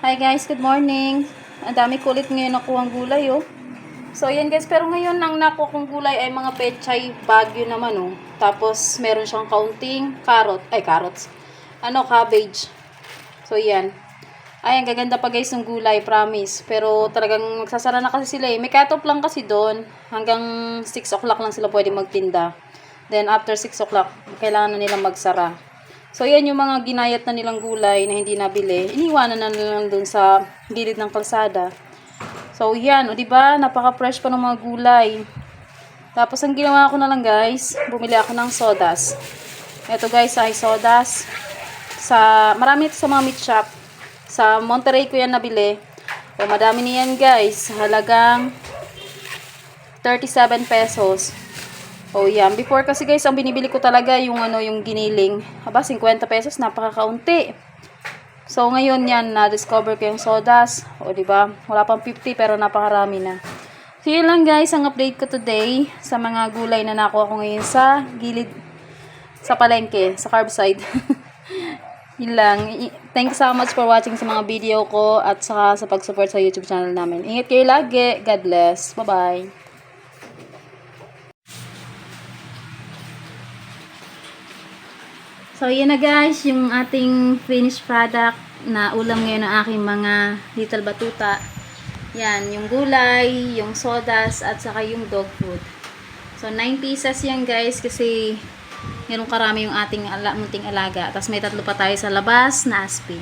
Hi guys, good morning. Ang dami kulit ngayon nakuha ang gulay oh. So ayan guys, pero ngayon ang nakuha kong gulay ay mga pechay bagyo naman oh. Tapos meron siyang kaunting carrot, ay carrots. Ano, cabbage. So yan. Ayan, gaganda pa guys ng gulay, promise. Pero talagang magsasara na kasi sila eh. May cut-off lang kasi doon. Hanggang 6 o'clock lang sila pwede magtinda. Then after 6 o'clock, kailangan na nilang magsara. So, yan yung mga ginayat na nilang gulay na hindi nabili. Iniwanan na nilang dun sa gilid ng kalsada. So, yan. O, diba? Napaka-fresh pa ng mga gulay. Tapos, ang ginawa ko na lang, guys, bumili ako ng sodas. Ito, guys, ay sodas. Sa, marami ito sa mga meat shop. Sa Monterey ko yan nabili. O, madami niyan, guys. Halagang 37 pesos. Oh, yan. Before kasi guys, ang binibili ko talaga yung ano, yung giniling. Aba, 50 pesos, napakakaunti. So, ngayon yan, na-discover ko yung sodas. O, di ba? Wala pang 50, pero napakarami na. So, yun lang guys, ang update ko today sa mga gulay na nakuha ko ngayon sa gilid, sa palengke, sa curbside. yun lang. Thank you so much for watching sa mga video ko at saka sa pag-support sa YouTube channel namin. Ingat kayo lagi. God bless. Bye-bye. So, yun na guys, yung ating finished product na ulam ngayon ng aking mga little batuta. Yan, yung gulay, yung sodas, at saka yung dog food. So, 9 pieces yan guys kasi ganun karami yung ating ala, munting alaga. Tapos may tatlo pa tayo sa labas na aspin.